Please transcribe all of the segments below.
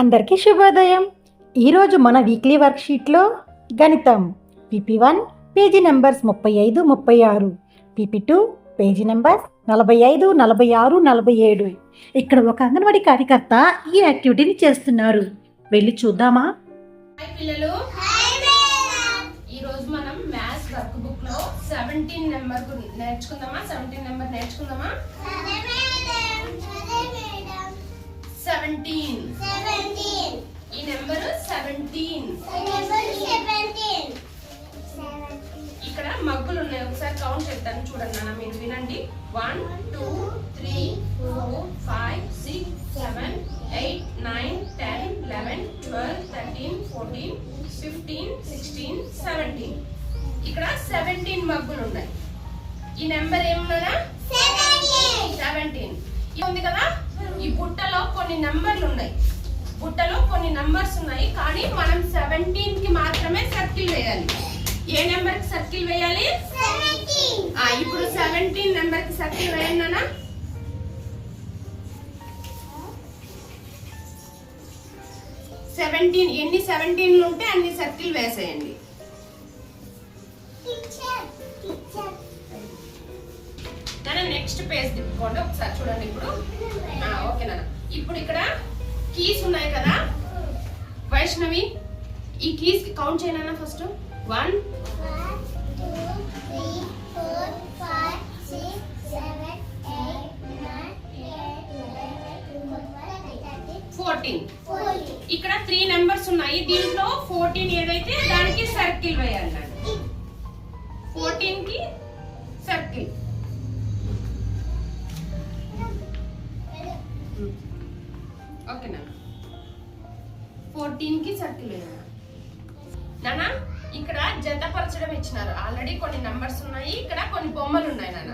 అందరికీ శుభోదయం. ఈరోజు మన వీక్లీ వర్క్షీట్లో గణితం. పీపీ వన్ పేజీ నెంబర్స్ ముప్పై ఐదు ముప్పై ఆరు. పీపీ టూ పేజీ నెంబర్స్ నలభై ఐదు నలభై ఆరు నలభై ఏడు. ఇక్కడ ఒక అంగన్వాడీ కార్యకర్త ఈ యాక్టివిటీని చేస్తున్నారు. వెళ్ళి చూద్దామా? హాయ్ పిల్లలు. ఈ రోజు మనం మ్యాథ్స్ వర్క్ బుక్లో సెవెంటీన్ నెంబర్ నేర్చుకుందామా? సెవెంటీన్ నెంబర్ నేర్చుకుందామా సెవెంటీన్ ఈ నెంబర్ సెవెంటీన్ ఇక్కడ మగ్గులు ఉన్నాయి ఒకసారి కౌంట్ చెప్తాను చూడండి నాన్న మీరు వినండి. One two three four five six seven eight nine ten eleven twelve thirteen fourteen fifteen sixteen seventeen ఇక్కడ సెవెంటీన్ మగ్గులు ఉన్నాయి ఈ నెంబర్ ఏమన్నా సెవెంటీన్ ఉంది కదా? కొన్ని నెంబర్లు ఉన్నాయి. బుట్టలో కొన్ని నంబర్స్ ఉన్నాయి. కానీ మనం సెవెంటీన్కి మాత్రమే సర్కిల్ వేయాలి. ఏ నెంబర్కి సర్కిల్ వేయాలి ఇప్పుడు సెవెంటీన్ నెంబర్కి సర్కిల్ వేయండి సెవెంటీన్ ఎన్ని సెవెంటీన్లు ఉంటే అన్ని సర్కిల్ వేసేయండి. నెక్స్ట్ పేజ్ తిప్పుకోండి. ఒకసారి చూడండి ఇప్పుడు. ఇప్పుడు ఇక్కడ కీస్ ఉన్నాయి కదా? వైష్ణవి ఈ కీస్ కౌంట్ చేయనా ఫస్ట్ వన్ ఫోర్టీన్ ఇక్కడ త్రీ నెంబర్స్ ఉన్నాయి. దీంట్లో ఫోర్టీన్ ఏదైతే దానికి సర్కిల్ వేయాలి ఓకే నాన్న. ఫోర్టీన్కి సర్కిల్ వేయాలి నాన్న ఇక్కడ జతపరచడం ఇచ్చినారు. ఆల్రెడీ కొన్ని నంబర్స్ ఉన్నాయి ఇక్కడ కొన్ని బొమ్మలు ఉన్నాయి నాన్న.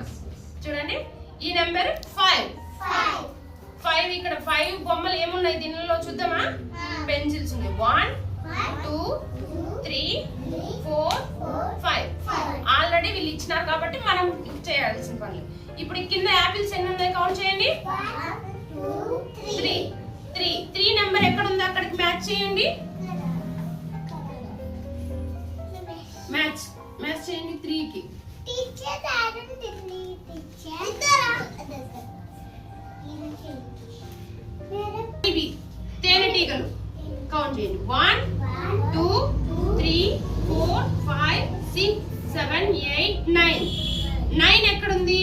చూడండి ఈ నెంబర్ ఫైవ్. ఫైవ్. ఇక్కడ ఫైవ్ బొమ్మలు ఏమున్నాయి దీనిలో చూద్దామా? పెన్సిల్స్ ఉన్నాయి. One two three four five already వీళ్ళు ఇచ్చినారు కాబట్టి మనం చేయాల్సిన పనులు. ఇప్పుడు కింద యాపిల్స్ ఎన్ని ఉన్నాయి? కౌంట్ చేయండి. Three three. త్రీ నెంబర్ ఎక్కడ ఉంది అక్కడికి మ్యాచ్ చేయండి. మ్యాచ్ మ్యాచ్ చేయండి త్రీ. కి ఇవి తేనెటీగలు కౌంట్ చేయండి. One two three four five six seven eight nine nine ఎక్కడుంది?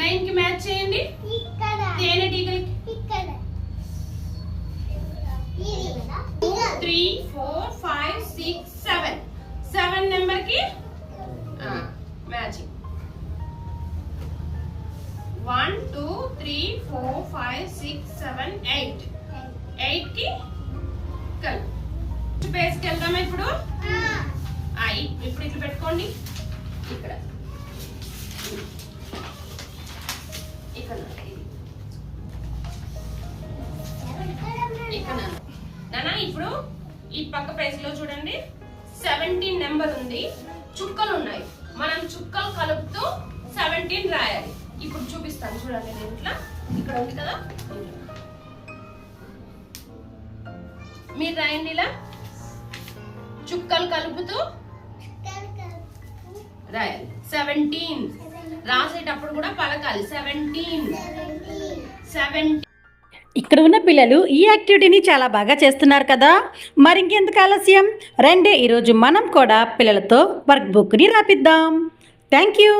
నైన్కి మ్యాచ్ చేయండి. తేనెటీగలకి two three four five six seven. Seven నెంబర్కి matching. One two three four five six seven eight. ఎయిట్కి కలిపి పేజ్కి వెళ్దామా ఇప్పుడు? ఇప్పుడు ఇట్లా పెట్టుకోండి. ఇక్కడ. ఇప్పుడు ఈ పక్క పేజ్లో చూడండి. సెవెంటీన్ నెంబర్ ఉంది. చుక్కలు ఉన్నాయి. మనం చుక్కలు కలుపుతూ సెవెంటీన్ రాయాలి. ఇప్పుడు చూపిస్తాను చూడండి నేను ఇట్లా. ఇక్కడ ఉంది కదా? మీరు రాయండి ఇలా. చుక్కలు కలుపుతూ రాయాలి. సెవెంటీన్ రాసేటప్పుడు కూడా పలకాలి. సెవెంటీన్ సెవెంటీన్ ఇక్కడ ఉన్న పిల్లలు ఈ యాక్టివిటీని చాలా బాగా చేస్తున్నారు కదా. మరి ఇంకెందుకు ఆలస్యం? రండి ఈరోజు మనం కూడా పిల్లలతో వర్క్ బుక్ని రాపిద్దాం. Thank you